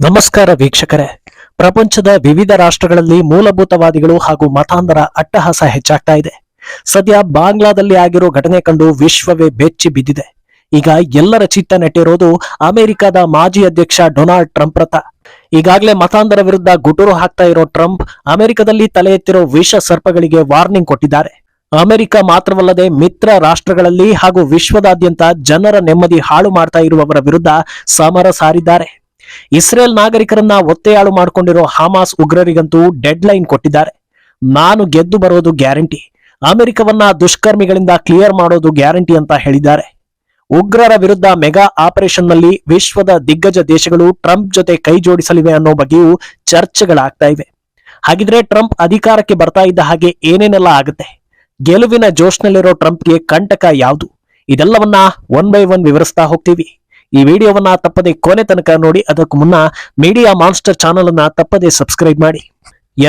ನಮಸ್ಕಾರ ವೀಕ್ಷಕರೇ. ಪ್ರಪಂಚದ ವಿವಿಧ ರಾಷ್ಟ್ರಗಳಲ್ಲಿ ಮೂಲಭೂತವಾದಿಗಳು ಹಾಗೂ ಮತಾಂಧರ ಅಟ್ಟಹಾಸ ಹೆಚ್ಚಾಗ್ತಾ ಇದೆ. ಸದ್ಯ ಬಾಂಗ್ಲಾದಲ್ಲಿ ಆಗಿರೋ ಘಟನೆ ಕಂಡು ವಿಶ್ವವೇ ಬೆಚ್ಚಿ ಬಿದ್ದಿದೆ. ಈಗ ಎಲ್ಲರ ಚಿತ್ತ ನೆಟ್ಟಿರೋದು ಅಮೆರಿಕದ ಮಾಜಿ ಅಧ್ಯಕ್ಷ ಡೊನಾಲ್ಡ್ ಟ್ರಂಪ್ ರಥ. ಈಗಾಗಲೇ ಮತಾಂಧರ ವಿರುದ್ಧ ಗುಟುರು ಹಾಕ್ತಾ ಇರೋ ಟ್ರಂಪ್ ಅಮೆರಿಕದಲ್ಲಿ ತಲೆ ಎತ್ತಿರೋ ವಿಷ ಸರ್ಪಗಳಿಗೆ ವಾರ್ನಿಂಗ್ ಕೊಟ್ಟಿದ್ದಾರೆ. ಅಮೆರಿಕ ಮಾತ್ರವಲ್ಲದೆ ಮಿತ್ರ ರಾಷ್ಟ್ರಗಳಲ್ಲಿ ಹಾಗೂ ವಿಶ್ವದಾದ್ಯಂತ ಜನರ ನೆಮ್ಮದಿ ಹಾಳು ಮಾಡ್ತಾ ಇರುವವರ ವಿರುದ್ಧ ಸಮರ ಸಾರಿದ್ದಾರೆ. ಇಸ್ರೇಲ್ ನಾಗರಿಕರನ್ನ ಒತ್ತೆಯಾಳು ಮಾಡಿಕೊಂಡಿರೋ ಹಮಾಸ್ ಉಗ್ರರಿಗಂತೂ ಡೆಡ್ ಲೈನ್ ಕೊಟ್ಟಿದ್ದಾರೆ. ನಾನು ಗೆದ್ದು ಬರೋದು ಗ್ಯಾರಂಟಿ. ಅಮೆರಿಕವನ್ನ ದುಷ್ಕರ್ಮಿಗಳಿಂದ ಕ್ಲಿಯರ್ ಮಾಡೋದು ಗ್ಯಾರಂಟಿ ಅಂತ ಹೇಳಿದ್ದಾರೆ. ಉಗ್ರರ ವಿರುದ್ಧ ಮೆಗಾ ಆಪರೇಷನ್ನಲ್ಲಿ ವಿಶ್ವದ ದಿಗ್ಗಜ ದೇಶಗಳು ಟ್ರಂಪ್ ಜೊತೆ ಕೈ ಜೋಡಿಸಲಿವೆ ಅನ್ನೋ ಬಗ್ಗೆಯೂ ಚರ್ಚೆಗಳಾಗ್ತಾ ಇವೆ. ಹಾಗಿದ್ರೆ ಟ್ರಂಪ್ ಅಧಿಕಾರಕ್ಕೆ ಬರ್ತಾ ಇದ್ದ ಹಾಗೆ ಏನೇನೆಲ್ಲ ಆಗುತ್ತೆ? ಗೆಲುವಿನ ಜೋಶ್ನಲ್ಲಿರೋ ಟ್ರಂಪ್ಗೆ ಕಂಟಕ ಯಾವುದು? ಇದೆಲ್ಲವನ್ನ ಒನ್ ಬೈ ಒನ್ ವಿವರಿಸ್ತಾ ಹೋಗ್ತೀವಿ. ಈ ವಿಡಿಯೋವನ್ನ ತಪ್ಪದೆ ಕೊನೆ ತನಕ ನೋಡಿ, ಅದಕ್ಕೂ ಮುನ್ನ ಮೀಡಿಯಾ ಮಾನ್ಸ್ಟರ್ ಚಾನಲ್ ಅನ್ನ ತಪ್ಪದೆ ಸಬ್ಸ್ಕ್ರೈಬ್ ಮಾಡಿ.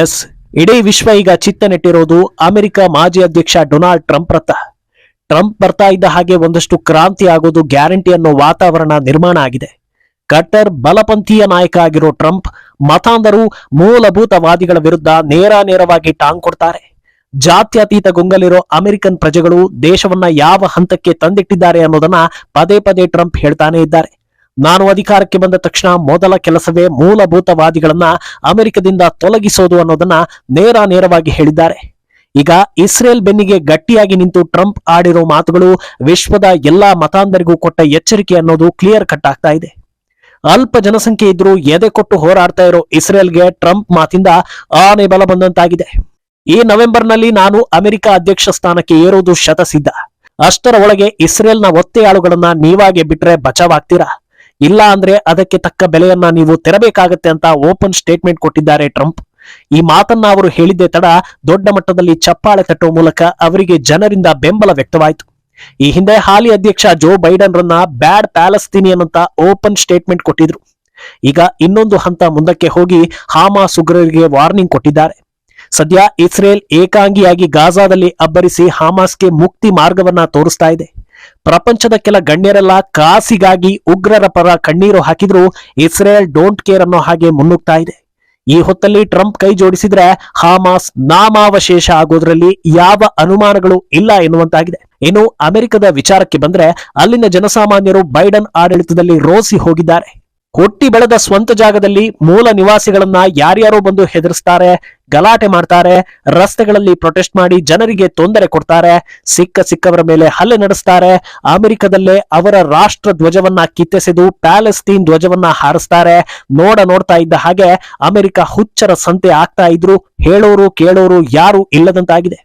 ಎಸ್ ಇಡೀ ವಿಶ್ವ ಈಗ ಚಿತ್ತ ನೆಟ್ಟಿರೋದು ಅಮೆರಿಕ ಮಾಜಿ ಅಧ್ಯಕ್ಷ ಡೊನಾಲ್ಡ್ ಟ್ರಂಪ್ ರತ್ತ. ಟ್ರಂಪ್ ಬರ್ತಾ ಇದ್ದ ಹಾಗೆ ಒಂದಷ್ಟು ಕ್ರಾಂತಿ ಆಗೋದು ಗ್ಯಾರಂಟಿ ಅನ್ನೋ ವಾತಾವರಣ ನಿರ್ಮಾಣ ಆಗಿದೆ. ಕಟ್ಟರ್ ಬಲಪಂಥೀಯ ನಾಯಕ ಆಗಿರೋ ಟ್ರಂಪ್ ಮತಾಂಧರು ಮೂಲಭೂತವಾದಿಗಳ ವಿರುದ್ಧ ನೇರ ನೇರವಾಗಿ ಟಾಂಗ್ ಕೊಡ್ತಾರೆ. ಜಾತ್ಯತೀತ ಗೊಂಗಲಿರೋ ಅಮೆರಿಕನ್ ಪ್ರಜೆಗಳು ದೇಶವನ್ನ ಯಾವ ಹಂತಕ್ಕೆ ತಂದಿಟ್ಟಿದ್ದಾರೆ ಅನ್ನೋದನ್ನ ಪದೇ ಪದೇ ಟ್ರಂಪ್ ಹೇಳ್ತಾನೆ ಇದ್ದಾರೆ. ನಾನು ಅಧಿಕಾರಕ್ಕೆ ಬಂದ ತಕ್ಷಣ ಮೊದಲ ಕೆಲಸವೇ ಮೂಲಭೂತವಾದಿಗಳನ್ನ ಅಮೆರಿಕದಿಂದ ತೊಲಗಿಸೋದು ಅನ್ನೋದನ್ನ ನೇರ ನೇರವಾಗಿ ಹೇಳಿದ್ದಾರೆ. ಈಗ ಇಸ್ರೇಲ್ ಬೆನ್ನಿಗೆ ಗಟ್ಟಿಯಾಗಿ ನಿಂತು ಟ್ರಂಪ್ ಆಡಿರೋ ಮಾತುಗಳು ವಿಶ್ವದ ಎಲ್ಲಾ ಮತಾಂಧರಿಗೂ ಕೊಟ್ಟ ಎಚ್ಚರಿಕೆ ಅನ್ನೋದು ಕ್ಲಿಯರ್ ಕಟ್ ಆಗ್ತಾ ಇದೆ. ಅಲ್ಪ ಜನಸಂಖ್ಯೆ ಇದ್ರೂ ಎದೆ ಕೊಟ್ಟು ಹೋರಾಡ್ತಾ ಇರೋ ಇಸ್ರೇಲ್ಗೆ ಟ್ರಂಪ್ ಮಾತಿಂದ ಆನೆ ಬಲ ಬಂದಂತಾಗಿದೆ. ಈ ನವೆಂಬರ್ನಲ್ಲಿ ನಾನು ಅಮೆರಿಕ ಅಧ್ಯಕ್ಷ ಸ್ಥಾನಕ್ಕೆ ಏರೋದು ಶತಸಿದ್ಧ. ಅಷ್ಟರ ಒಳಗೆ ಇಸ್ರೇಲ್ನ ಒತ್ತೆಯಾಳುಗಳನ್ನ ನೀವಾಗೆ ಬಿಟ್ರೆ ಬಚಾವಾಗ್ತೀರಾ? ಇಲ್ಲ ಅಂದ್ರೆ ಅದಕ್ಕೆ ತಕ್ಕ ಬೆಲೆಯನ್ನ ನೀವು ತೆರಬೇಕಾಗತ್ತೆ ಅಂತ ಓಪನ್ ಸ್ಟೇಟ್ಮೆಂಟ್ ಕೊಟ್ಟಿದ್ದಾರೆ ಟ್ರಂಪ್. ಈ ಮಾತನ್ನ ಅವರು ಹೇಳಿದ್ದೆ ತಡ ದೊಡ್ಡ ಮಟ್ಟದಲ್ಲಿ ಚಪ್ಪಾಳೆ ತಟ್ಟುವ ಮೂಲಕ ಅವರಿಗೆ ಜನರಿಂದ ಬೆಂಬಲ ವ್ಯಕ್ತವಾಯಿತು. ಈ ಹಿಂದೆ ಹಾಲಿ ಅಧ್ಯಕ್ಷ ಜೋ ಬೈಡನ್ ರನ್ನ ಬ್ಯಾಡ್ ಪ್ಯಾಲೆಸ್ತೀನಿಯನ್ ಅಂತ ಓಪನ್ ಸ್ಟೇಟ್ಮೆಂಟ್ ಕೊಟ್ಟಿದ್ರು. ಈಗ ಇನ್ನೊಂದು ಹಂತ ಮುಂದಕ್ಕೆ ಹೋಗಿ ಹಾಮಾ ಸುಗ್ರರಿಗೆ ವಾರ್ನಿಂಗ್ ಕೊಟ್ಟಿದ್ದಾರೆ. ಸದ್ಯ ಇಸ್ರೇಲ್ ಏಕಾಂಗಿಯಾಗಿ ಗಾಜಾದಲ್ಲಿ ಅಬ್ಬರಿಸಿ ಹಾಮಾಸ್ಗೆ ಮುಕ್ತಿ ಮಾರ್ಗವನ್ನ ತೋರಿಸ್ತಾ ಇದೆ. ಪ್ರಪಂಚದ ಕೆಲ ಗಣ್ಯರೆಲ್ಲ ಕಾಸಿಗಾಗಿ ಉಗ್ರರ ಪರ ಕಣ್ಣೀರು ಹಾಕಿದ್ರು. ಇಸ್ರೇಲ್ ಡೋಂಟ್ ಕೇರ್ ಅನ್ನೋ ಹಾಗೆ ಮುನ್ನುಗ್ತಾ ಇದೆ. ಈ ಹೊತ್ತಲ್ಲಿ ಟ್ರಂಪ್ ಕೈ ಜೋಡಿಸಿದ್ರೆ ಹಾಮಾಸ್ ನಾಮಾವಶೇಷ ಆಗೋದ್ರಲ್ಲಿ ಯಾವ ಅನುಮಾನಗಳು ಇಲ್ಲ ಎನ್ನುವಂತಾಗಿದೆ. ಇನ್ನು ಅಮೆರಿಕದ ವಿಚಾರಕ್ಕೆ ಬಂದ್ರೆ ಅಲ್ಲಿನ ಜನಸಾಮಾನ್ಯರು ಬೈಡನ್ ಆಡಳಿತದಲ್ಲಿ ರೋಸಿ ಹೋಗಿದ್ದಾರೆ. ಹುಟ್ಟಿ ಬೆಳೆದ ಸ್ವಂತ ಜಾಗದಲ್ಲಿ ಮೂಲ ನಿವಾಸಿಗಳನ್ನ ಯಾರ್ಯಾರೋ ಬಂದು ಹೆದರಿಸ್ತಾರೆ, ಗಲಾಟೆ ಮಾಡ್ತಾರೆ, ರಸ್ತೆಗಳಲ್ಲಿ ಪ್ರೊಟೆಸ್ಟ್ ಮಾಡಿ ಜನರಿಗೆ ತೊಂದರೆ ಕೊಡ್ತಾರೆ, ಸಿಕ್ಕ ಸಿಕ್ಕವರ ಮೇಲೆ ಹಲ್ಲೆ ನಡೆಸ್ತಾರೆ, ಅಮೆರಿಕದಲ್ಲೇ ಅವರ ರಾಷ್ಟ್ರ ಧ್ವಜವನ್ನ ಕಿತ್ತೆಸೆದು ಪ್ಯಾಲೆಸ್ತೀನ್ ಧ್ವಜವನ್ನ ಹಾರಿಸ್ತಾರೆ. ನೋಡ ನೋಡ್ತಾ ಇದ್ದ ಹಾಗೆ ಅಮೆರಿಕ ಹುಚ್ಚರ ಸಂತೆ ಆಗ್ತಾ ಇದ್ರು. ಹೇಳೋರು ಕೇಳೋರು ಯಾರು ಇಲ್ಲದಂತಾಗಿದೆ.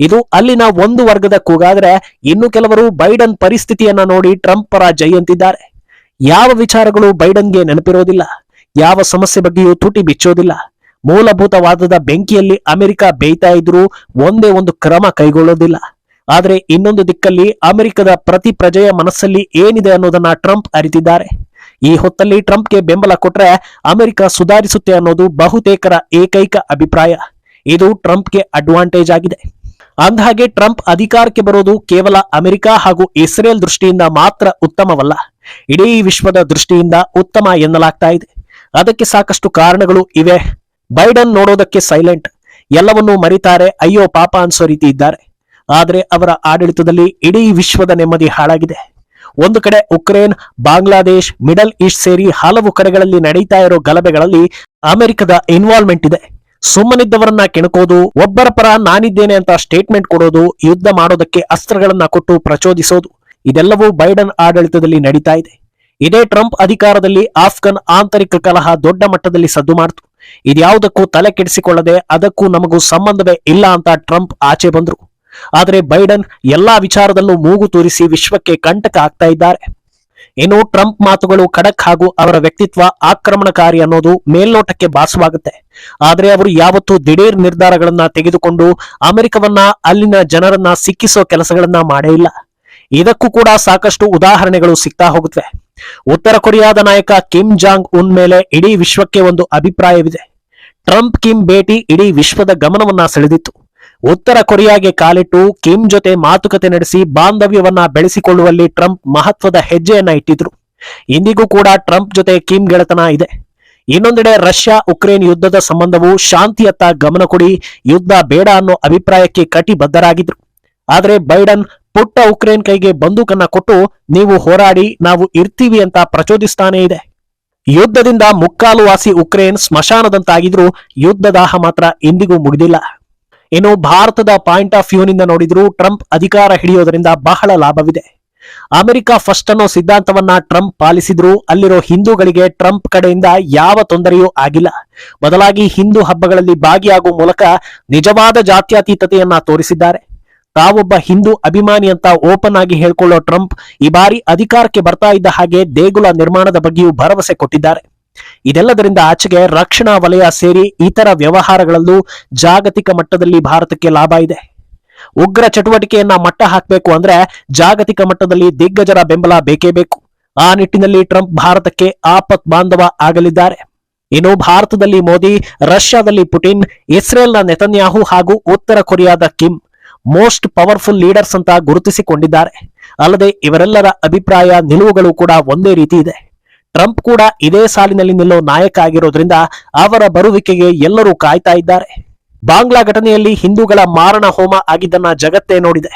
ಇದು ಅಲ್ಲಿನ ಒಂದು ವರ್ಗದ ಕೂಗಾದ್ರೆ ಇನ್ನು ಕೆಲವರು ಬೈಡನ್ ಪರಿಸ್ಥಿತಿಯನ್ನ ನೋಡಿ ಟ್ರಂಪ್ ಪರ ಜೈ ಅಂತಿದ್ದಾರೆ. ಯಾವ ವಿಚಾರಗಳು ಬೈಡನ್ಗೆ ನೆನಪಿರೋದಿಲ್ಲ, ಯಾವ ಸಮಸ್ಯೆ ಬಗ್ಗೆಯೂ ತುಟಿ ಬಿಚ್ಚೋದಿಲ್ಲ. ಮೂಲಭೂತವಾದದ ಬೆಂಕಿಯಲ್ಲಿ ಅಮೆರಿಕ ಬೇಯ್ತಾ ಇದ್ರೂ ಒಂದೇ ಒಂದು ಕ್ರಮ ಕೈಗೊಳ್ಳೋದಿಲ್ಲ. ಆದರೆ ಇನ್ನೊಂದು ದಿಕ್ಕಲ್ಲಿ ಅಮೆರಿಕದ ಪ್ರತಿ ಪ್ರಜೆಯ ಮನಸ್ಸಲ್ಲಿ ಏನಿದೆ ಅನ್ನೋದನ್ನ ಟ್ರಂಪ್ ಅರಿತಿದ್ದಾರೆ. ಈ ಹೊತ್ತಲ್ಲಿ ಟ್ರಂಪ್ಗೆ ಬೆಂಬಲ ಕೊಟ್ರೆ ಅಮೆರಿಕ ಸುಧಾರಿಸುತ್ತೆ ಅನ್ನೋದು ಬಹುತೇಕರ ಏಕೈಕ ಅಭಿಪ್ರಾಯ. ಇದು ಟ್ರಂಪ್ಗೆ ಅಡ್ವಾಂಟೇಜ್ ಆಗಿದೆ. ಅಂದಹಾಗೆ ಟ್ರಂಪ್ ಅಧಿಕಾರಕ್ಕೆ ಬರೋದು ಕೇವಲ ಅಮೆರಿಕ ಹಾಗೂ ಇಸ್ರೇಲ್ ದೃಷ್ಟಿಯಿಂದ ಮಾತ್ರ ಉತ್ತಮವಲ್ಲ. ಇಡೀ ವಿಶ್ವದ ದೃಷ್ಟಿಯಿಂದ ಉತ್ತಮ ಎನ್ನಲಾಗ್ತಾ ಇದೆ. ಅದಕ್ಕೆ ಸಾಕಷ್ಟು ಕಾರಣಗಳು ಇವೆ. ಬೈಡನ್ ನೋಡೋದಕ್ಕೆ ಸೈಲೆಂಟ್. ಎಲ್ಲವನ್ನೂ ಮರಿತಾರೆ, ಅಯ್ಯೋ ಪಾಪ ಅನ್ಸೋ ರೀತಿ ಇದ್ದಾರೆ. ಆದರೆ ಅವರ ಆಡಳಿತದಲ್ಲಿ ಇಡೀ ವಿಶ್ವದ ನೆಮ್ಮದಿ ಹಾಳಾಗಿದೆ. ಒಂದು ಕಡೆ ಉಕ್ರೇನ್, ಬಾಂಗ್ಲಾದೇಶ್, ಮಿಡಲ್ ಈಸ್ಟ್ ಸೇರಿ ಹಲವು ಕಡೆಗಳಲ್ಲಿ ನಡೀತಾ ಇರೋ ಗಲಭೆಗಳಲ್ಲಿ ಅಮೆರಿಕದ ಇನ್ವಾಲ್ವ್ಮೆಂಟ್ ಇದೆ. ಸುಮ್ಮನಿದ್ದವರನ್ನ ಕೆಣಕೋದು, ಒಬ್ಬರ ಪರ ನಾನಿದ್ದೇನೆ ಅಂತ ಸ್ಟೇಟ್ಮೆಂಟ್ ಕೊಡೋದು, ಯುದ್ಧ ಮಾಡೋದಕ್ಕೆ ಅಸ್ತ್ರಗಳನ್ನ ಕೊಟ್ಟು ಪ್ರಚೋದಿಸೋದು, ಇದೆಲ್ಲವೂ ಬೈಡನ್ ಆಡಳಿತದಲ್ಲಿ ನಡೀತಾ ಇದೆ. ಇದೇ ಟ್ರಂಪ್ ಅಧಿಕಾರದಲ್ಲಿ ಆಫ್ಘನ್ ಆಂತರಿಕ ಕಲಹ ದೊಡ್ಡ ಮಟ್ಟದಲ್ಲಿ ಸದ್ದು ಮಾಡ್ತು. ಇದ್ಯಾವುದಕ್ಕೂ ತಲೆ ಕೆಡಿಸಿಕೊಳ್ಳದೆ ಅದಕ್ಕೂ ನಮಗೂ ಸಂಬಂಧವೇ ಇಲ್ಲ ಅಂತ ಟ್ರಂಪ್ ಆಚೆ ಬಂದ್ರು. ಆದರೆ ಬೈಡನ್ ಎಲ್ಲಾ ವಿಚಾರದಲ್ಲೂ ಮೂಗು ತೂರಿಸಿ ವಿಶ್ವಕ್ಕೆ ಕಂಟಕ ಆಗ್ತಾ ಇದ್ದಾರೆ. ಇನ್ನು ಟ್ರಂಪ್ ಮಾತುಗಳು ಖಡಕ್ ಹಾಗೂ ಅವರ ವ್ಯಕ್ತಿತ್ವ ಆಕ್ರಮಣಕಾರಿ ಅನ್ನೋದು ಮೇಲ್ನೋಟಕ್ಕೆ ಭಾಸವಾಗುತ್ತೆ. ಆದರೆ ಅವರು ಯಾವತ್ತೂ ದಿಢೀರ್ ನಿರ್ಧಾರಗಳನ್ನ ತೆಗೆದುಕೊಂಡು ಅಮೆರಿಕವನ್ನ, ಅಲ್ಲಿನ ಜನರನ್ನ ಸಿಕ್ಕಿಸೋ ಕೆಲಸಗಳನ್ನ ಮಾಡೇ ಇಲ್ಲ. ಇದಕ್ಕೂ ಕೂಡ ಸಾಕಷ್ಟು ಉದಾಹರಣೆಗಳು ಸಿಗ್ತಾ ಹೋಗುತ್ತವೆ ಉತ್ತರ ಕೊರಿಯಾದ ನಾಯಕ ಕಿಮ್ ಜಾಂಗ್ ಉನ್ ಮೇಲೆ ಇಡೀ ವಿಶ್ವಕ್ಕೆ ಒಂದು ಅಭಿಪ್ರಾಯವಿದೆ. ಟ್ರಂಪ್ ಕಿಮ್ ಭೇಟಿ ಇಡೀ ವಿಶ್ವದ ಗಮನವನ್ನ ಸೆಳೆದಿತ್ತು. ಉತ್ತರ ಕೊರಿಯಾಗೆ ಕಾಲಿಟ್ಟು ಕಿಮ್ ಜೊತೆ ಮಾತುಕತೆ ನಡೆಸಿ ಬಾಂಧವ್ಯವನ್ನ ಬೆಳೆಸಿಕೊಳ್ಳುವಲ್ಲಿ ಟ್ರಂಪ್ ಮಹತ್ವದ ಹೆಜ್ಜೆಯನ್ನ ಇಟ್ಟಿದ್ರು. ಇಂದಿಗೂ ಕೂಡ ಟ್ರಂಪ್ ಜೊತೆ ಕಿಮ್ ಗೆಳೆತನ ಇದೆ. ಇನ್ನೊಂದೆಡೆ ರಷ್ಯಾ ಉಕ್ರೇನ್ ಯುದ್ಧದ ಸಂಬಂಧವು ಶಾಂತಿಯತ್ತ ಗಮನ ಕೊಡಿ, ಯುದ್ಧ ಬೇಡ ಅನ್ನೋ ಅಭಿಪ್ರಾಯಕ್ಕೆ ಕಟಿಬದ್ಧರಾಗಿದ್ರು. ಆದರೆ ಬೈಡನ್ ಪುಟ್ಟ ಉಕ್ರೇನ್ ಕೈಗೆ ಬಂದೂಕನ್ನ ಕೊಟ್ಟು, ನೀವು ಹೋರಾಡಿ, ನಾವು ಇರ್ತೀವಿ ಅಂತ ಪ್ರಚೋದಿಸ್ತಾನೇ ಇದೆ. ಯುದ್ಧದಿಂದ ಮುಕ್ಕಾಲು ವಾಸಿ ಉಕ್ರೇನ್ ಸ್ಮಶಾನದಂತಾಗಿದ್ರೂ ಯುದ್ಧದಾಹ ಮಾತ್ರ ಇಂದಿಗೂ ಮುಗಿದಿಲ್ಲ. ಇನ್ನು ಭಾರತದ ಪಾಯಿಂಟ್ ಆಫ್ ವ್ಯೂನಿಂದ ನೋಡಿದ್ರು ಟ್ರಂಪ್ ಅಧಿಕಾರ ಹಿಡಿಯೋದರಿಂದ ಬಹಳ ಲಾಭವಿದೆ. ಅಮೆರಿಕ ಫಸ್ಟ್ ಅನ್ನೋ ಸಿದ್ಧಾಂತವನ್ನ ಟ್ರಂಪ್ ಪಾಲಿಸಿದ್ರು ಅಲ್ಲಿರೋ ಹಿಂದೂಗಳಿಗೆ ಟ್ರಂಪ್ ಕಡೆಯಿಂದ ಯಾವ ತೊಂದರೆಯೂ ಆಗಿಲ್ಲ. ಬದಲಾಗಿ ಹಿಂದೂ ಹಬ್ಬಗಳಲ್ಲಿ ಭಾಗಿಯಾಗುವ ಮೂಲಕ ನಿಜವಾದ ಜಾತ್ಯತೀತತೆಯನ್ನ ತೋರಿಸಿದ್ದಾರೆ. ತಾವೊಬ್ಬ ಹಿಂದೂ ಅಭಿಮಾನಿ ಅಂತ ಓಪನ್ ಆಗಿ ಹೇಳ್ಕೊಳ್ಳೋ ಟ್ರಂಪ್ ಈ ಬಾರಿ ಅಧಿಕಾರಕ್ಕೆ ಬರ್ತಾ ಇದ್ದ ಹಾಗೆ ದೇಗುಲ ನಿರ್ಮಾಣದ ಬಗ್ಗೆಯೂ ಭರವಸೆ ಕೊಟ್ಟಿದ್ದಾರೆ. ಇದೆಲ್ಲದರಿಂದ ಆಚೆಗೆ ರಕ್ಷಣಾ ವಲಯ ಸೇರಿ ಇತರ ವ್ಯವಹಾರಗಳಲ್ಲೂ ಜಾಗತಿಕ ಮಟ್ಟದಲ್ಲಿ ಭಾರತಕ್ಕೆ ಲಾಭ ಇದೆ. ಉಗ್ರ ಚಟುವಟಿಕೆಯನ್ನ ಮಟ್ಟ ಹಾಕಬೇಕು ಅಂದ್ರೆ ಜಾಗತಿಕ ಮಟ್ಟದಲ್ಲಿ ದಿಗ್ಗಜರ ಬೆಂಬಲ ಬೇಕೇ ಬೇಕು. ಆ ನಿಟ್ಟಿನಲ್ಲಿ ಟ್ರಂಪ್ ಭಾರತಕ್ಕೆ ಆಪತ್ ಬಾಂಧವ ಆಗಲಿದ್ದಾರೆ. ಇನ್ನು ಭಾರತದಲ್ಲಿ ಮೋದಿ, ರಷ್ಯಾದಲ್ಲಿ ಪುಟಿನ್, ಇಸ್ರೇಲ್ನ ನೆತನ್ಯಾಹು ಹಾಗೂ ಉತ್ತರ ಕೊರಿಯಾದ ಕಿಮ್ ಮೋಸ್ಟ್ ಪವರ್ಫುಲ್ ಲೀಡರ್ಸ್ ಅಂತ ಗುರುತಿಸಿಕೊಂಡಿದ್ದಾರೆ. ಅಲ್ಲದೆ ಇವರೆಲ್ಲರ ಅಭಿಪ್ರಾಯ, ನಿಲುವುಗಳು ಕೂಡ ಒಂದೇ ರೀತಿ ಇದೆ. ಟ್ರಂಪ್ ಕೂಡ ಇದೇ ಸಾಲಿನಲ್ಲಿ ನಿಲ್ಲೋ ನಾಯಕ ಆಗಿರೋದ್ರಿಂದ ಅವರ ಬರುವಿಕೆಗೆ ಎಲ್ಲರೂ ಕಾಯ್ತಾ ಇದ್ದಾರೆ. ಬಾಂಗ್ಲಾ ಘಟನೆಯಲ್ಲಿ ಹಿಂದೂಗಳ ಮಾರಣ ಹೋಮ ಆಗಿದ್ದನ್ನ ಜಗತ್ತೇ ನೋಡಿದೆ.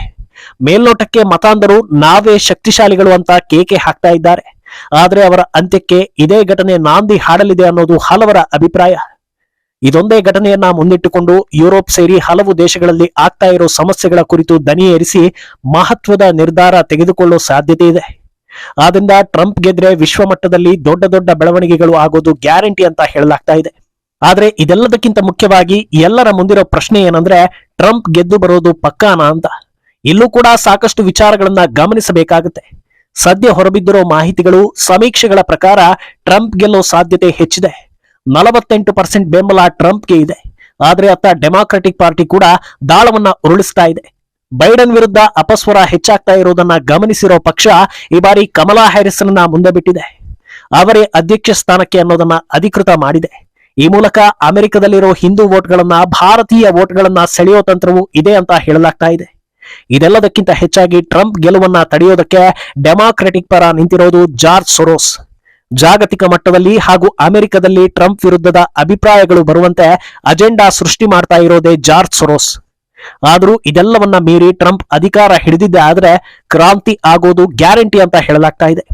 ಮೇಲ್ನೋಟಕ್ಕೆ ಮತಾಂಧರು ನಾವೇ ಶಕ್ತಿಶಾಲಿಗಳು ಅಂತ ಕೇಕೆ ಹಾಕ್ತಾ ಇದ್ದಾರೆ. ಆದರೆ ಅವರ ಅಂತ್ಯಕ್ಕೆ ಇದೇ ಘಟನೆ ನಾಂದಿ ಹಾಡಲಿದೆ ಅನ್ನೋದು ಹಲವರ ಅಭಿಪ್ರಾಯ. ಇದೊಂದೇ ಘಟನೆಯನ್ನ ಮುಂದಿಟ್ಟುಕೊಂಡು ಯುರೋಪ್ ಸೇರಿ ಹಲವು ದೇಶಗಳಲ್ಲಿ ಆಗ್ತಾ ಇರೋ ಸಮಸ್ಯೆಗಳ ಕುರಿತು ದನಿ ಏರಿಸಿ ಮಹತ್ವದ ನಿರ್ಧಾರ ತೆಗೆದುಕೊಳ್ಳೋ ಸಾಧ್ಯತೆ ಇದೆ. ಆದ್ರಿಂದ ಟ್ರಂಪ್ ಗೆದ್ರೆ ವಿಶ್ವ ಮಟ್ಟದಲ್ಲಿ ದೊಡ್ಡ ದೊಡ್ಡ ಬೆಳವಣಿಗೆಗಳು ಆಗೋದು ಗ್ಯಾರಂಟಿ ಅಂತ ಹೇಳಲಾಗ್ತಾ ಇದೆ. ಆದ್ರೆ ಇದೆಲ್ಲದಕ್ಕಿಂತ ಮುಖ್ಯವಾಗಿ ಎಲ್ಲರ ಮುಂದಿರೋ ಪ್ರಶ್ನೆ ಏನಂದ್ರೆ ಟ್ರಂಪ್ ಗೆದ್ದು ಬರೋದು ಪಕ್ಕಾನಾ ಅಂತ. ಇಲ್ಲೂ ಕೂಡ ಸಾಕಷ್ಟು ವಿಚಾರಗಳನ್ನ ಗಮನಿಸಬೇಕಾಗುತ್ತೆ. ಸದ್ಯ ಹೊರಬಿದ್ದಿರೋ ಮಾಹಿತಿಗಳು, ಸಮೀಕ್ಷೆಗಳ ಪ್ರಕಾರ ಟ್ರಂಪ್ ಗೆಲ್ಲೋ ಸಾಧ್ಯತೆ ಹೆಚ್ಚಿದೆ. ನಲವತ್ತೆಂಟು ಪರ್ಸೆಂಟ್ ಬೆಂಬಲ ಟ್ರಂಪ್ಗೆ ಇದೆ. ಆದ್ರೆ ಅತ್ತ ಡೆಮಾಕ್ರೆಟಿಕ್ ಪಾರ್ಟಿ ಕೂಡ ದಾಳವನ್ನ ಉರುಳಿಸ್ತಾ ಇದೆ. ಬೈಡನ್ ವಿರುದ್ಧ ಅಪಸ್ವರ ಹೆಚ್ಚಾಗ್ತಾ ಇರೋದನ್ನ ಗಮನಿಸಿರೋ ಪಕ್ಷ ಈ ಬಾರಿ ಕಮಲಾ ಹ್ಯಾರಿಸ್ನ ಮುಂದೆ ಬಿಟ್ಟಿದೆ. ಅವರೇ ಅಧ್ಯಕ್ಷ ಸ್ಥಾನಕ್ಕೆ ಅನ್ನೋದನ್ನ ಅಧಿಕೃತ ಮಾಡಿದೆ. ಈ ಮೂಲಕ ಅಮೆರಿಕದಲ್ಲಿರೋ ಹಿಂದೂ ವೋಟ್ಗಳನ್ನ, ಭಾರತೀಯ ವೋಟ್ಗಳನ್ನ ಸೆಳೆಯೋ ತಂತ್ರವು ಇದೆ ಅಂತ ಹೇಳಲಾಗ್ತಾ ಇದೆ. ಇದೆಲ್ಲದಕ್ಕಿಂತ ಹೆಚ್ಚಾಗಿ ಟ್ರಂಪ್ ಗೆಲುವನ್ನ ತಡೆಯೋದಕ್ಕೆ ಡೆಮಾಕ್ರೆಟಿಕ್ ಪರ ನಿಂತಿರೋದು ಜಾರ್ಜ್ ಸೊರೋಸ್. ಜಾಗತಿಕ ಮಟ್ಟದಲ್ಲಿ ಹಾಗೂ ಅಮೆರಿಕದಲ್ಲಿ ಟ್ರಂಪ್ ವಿರುದ್ಧದ ಅಭಿಪ್ರಾಯಗಳು ಬರುವಂತೆ ಅಜೆಂಡಾ ಸೃಷ್ಟಿ ಮಾಡ್ತಾ ಇರೋದೇ ಜಾರ್ಜ್ ಸೊರೋಸ್. ಆದರೂ ಇದೆಲ್ಲವನ್ನ ಮೀರಿ ಟ್ರಂಪ್ ಅಧಿಕಾರ ಹಿಡಿದಿದ್ದೆ ಆದ್ರೆ ಕ್ರಾಂತಿ ಆಗೋದು ಗ್ಯಾರಂಟಿ ಅಂತ ಹೇಳಲಾಗ್ತಾ ಇದೆ.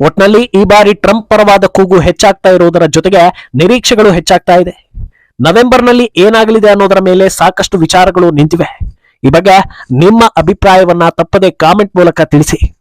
ಒಟ್ನಲ್ಲಿ ಈ ಬಾರಿ ಟ್ರಂಪ್ ಪರವಾದ ಕೂಗು ಹೆಚ್ಚಾಗ್ತಾ ಇರುವುದರ ಜೊತೆಗೆ ನಿರೀಕ್ಷೆಗಳು ಹೆಚ್ಚಾಗ್ತಾ ಇದೆ. ನವೆಂಬರ್ನಲ್ಲಿ ಏನಾಗಲಿದೆ ಅನ್ನೋದರ ಮೇಲೆ ಸಾಕಷ್ಟು ವಿಚಾರಗಳು ನಿಂತಿವೆ. ಈ ಬಗ್ಗೆ ನಿಮ್ಮ ಅಭಿಪ್ರಾಯವನ್ನ ತಪ್ಪದೆ ಕಾಮೆಂಟ್ ಮೂಲಕ ತಿಳಿಸಿ.